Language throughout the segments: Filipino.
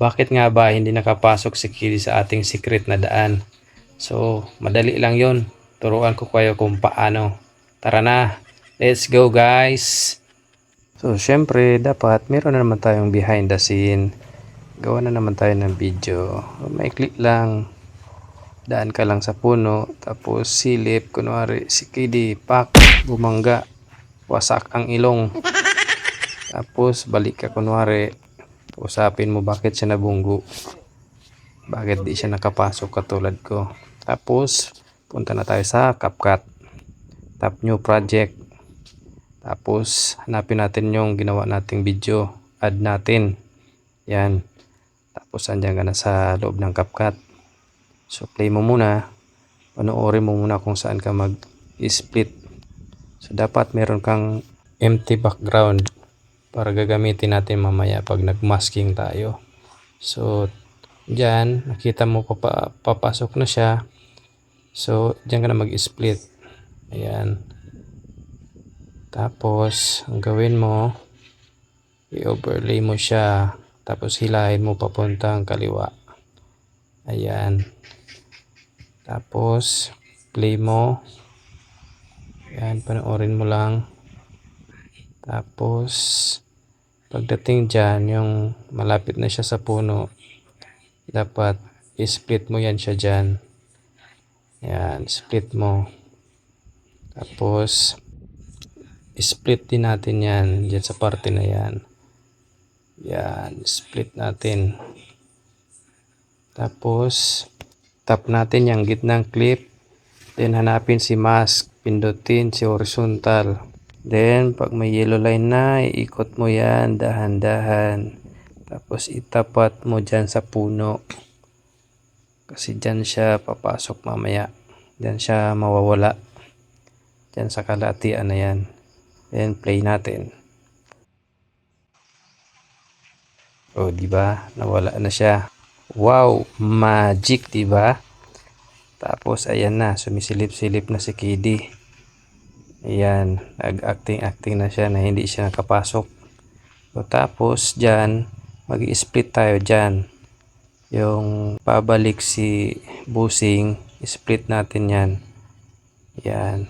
bakit nga ba hindi nakapasok si Kiddy sa ating secret na daan? So, madali lang yon. Turuan ko kayo kung paano. Tara na, let's go guys! So, syempre, dapat meron na naman tayong behind the scene. Gawa na naman tayo ng video. Maikli lang. Daan ka lang sa puno. Tapos silip. Kunwari, si Kiddy, pak, bumangga. Wasak ang ilong. Tapos, balik ka kunwari. Usapin mo bakit siya nabunggo. Bakit di siya nakapasok katulad ko. Tapos, punta na tayo sa CapCut. Tap new project. Tapos, hanapin natin yung ginawa nating video. Add natin. Yan. Tapos, andyan ka na sa loob ng CapCut. So, play mo muna. Panoorin mo muna kung saan ka mag-split. So, dapat meron kang empty background para gagamitin natin mamaya pag nag-masking tayo. So, dyan, nakita mo papa, papasok na siya. So, dyan ka na mag-split. Ayan. Tapos, ang gawin mo, i-overlay mo siya. Tapos, hilahin mo papuntang kaliwa. Ayan. Tapos, play mo. Ayan, panoorin mo lang. Tapos, pagdating dyan, yung malapit na siya sa puno, dapat i-split mo yan siya dyan. Yan, split mo. Tapos, split din natin yan dyan sa parte na yan. Yan, split natin. Tapos, tap natin yung gitnang clip. Then, hanapin si mask. Pindutin si horizontal. Then, pag may yellow line na, iikot mo yan dahan-dahan. Tapos, itapat mo dyan sa puno. Kasi dyan siya papasok mamaya. Dyan siya mawawala. Dyan sa kalatian na yan. Then, play natin. O, di ba? Nawala na siya. Wow! Magic, di ba? Tapos, ayan na. Sumisilip-silip na si Kiddy. Ayan. Nag-acting-acting na siya na hindi siya nakapasok. So, tapos, dyan, mag-split tayo dyan. Yung pabalik si Busing, split natin yan. Yan.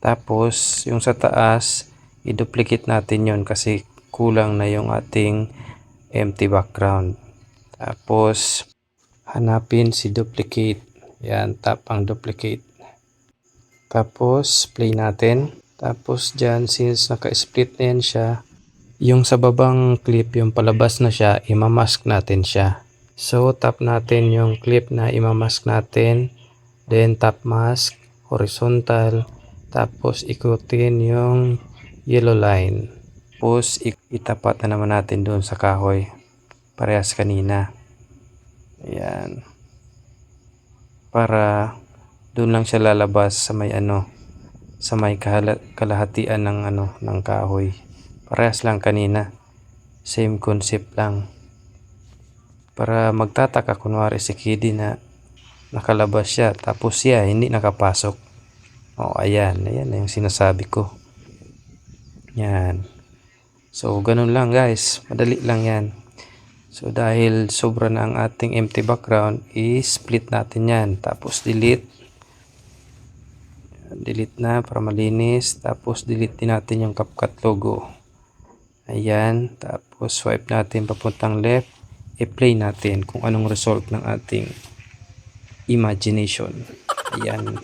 Tapos, yung sa taas, i-duplicate natin yon kasi kulang na yung ating empty background. Tapos, hanapin si duplicate. Yan, tap ang duplicate. Tapos, play natin. Tapos, dyan, since naka-split na yan siya, yung sa babang clip, yung palabas na siya, imamask natin siya. So, tap natin yung clip na imamask natin. Then, tap mask, horizontal. Tapos, ikutin yung yellow line. Tapos, itapat na naman natin doon sa kahoy. Parehas kanina. Ayan. Para doon lang siya lalabas sa may ano, sa may kalahatian ng ano, ng kahoy. Parehas lang kanina. Same concept lang. Para magtataka kunwari si Kiddy na nakalabas siya tapos siya hindi nakapasok. O ayan, ayan yung sinasabi ko. Yan. So, ganun lang guys. Madali lang yan. So, dahil sobra na ang ating empty background, i-split natin yan. Tapos, delete. Delete na para malinis. Tapos, delete din natin yung CapCut logo. Ayan. Tapos, swipe natin papuntang left. I-play natin kung anong result ng ating imagination. Ayan.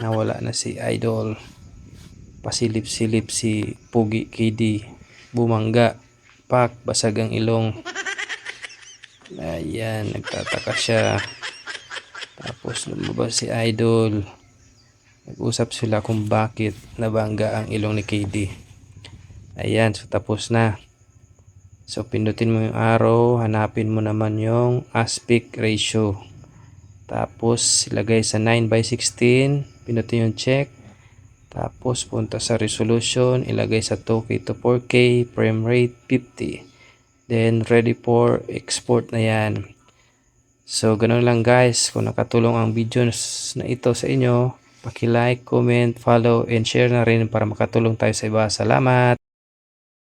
Nawala na si Idol. Pasilip-silip si Pugi Kiddy. Bumangga. Pak, basag ang ilong. Ayan, nagtataka siya. Tapos lumabas si Idol. Nag-usap sila kung bakit nabangga ang ilong ni KD. Ayan, so tapos na. So pindutin mo yung arrow, hanapin mo naman yung aspect ratio. Tapos ilagay sa 9 by 16, pindutin yung check. Tapos punta sa resolution, ilagay sa 2K to 4K, frame rate 50. Then, ready for export na yan. So, ganun lang guys. Kung nakatulong ang video na ito sa inyo, paki-like, comment, follow, and share na rin para makatulong tayo sa iba. Salamat!